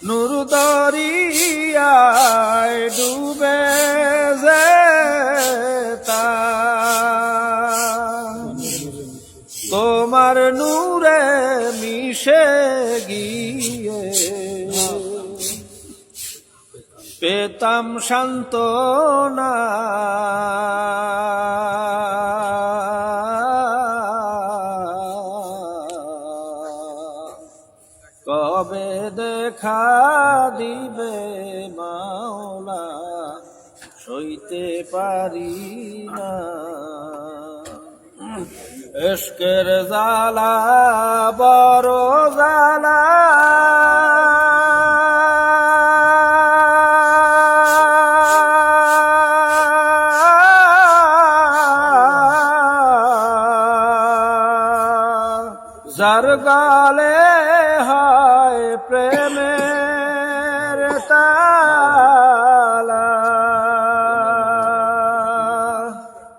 নূর দরিয়ায় ডুবে তোমার নূরে মিশে গিয়ে পেতাম শান্ত না কবে দেখা দিবে মাওলা সইতে পারি না। এসকের জালা বড় জালা যার গালে হয় প্রেমের তালা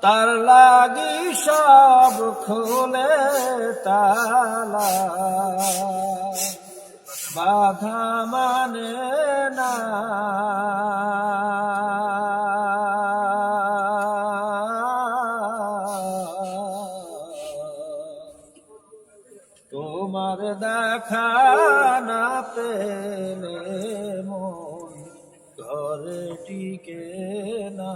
তার লাগি সব খুলে তালা। বাধা মানে না তোমার দেখা না পেলে মন ঘরে টিকে না।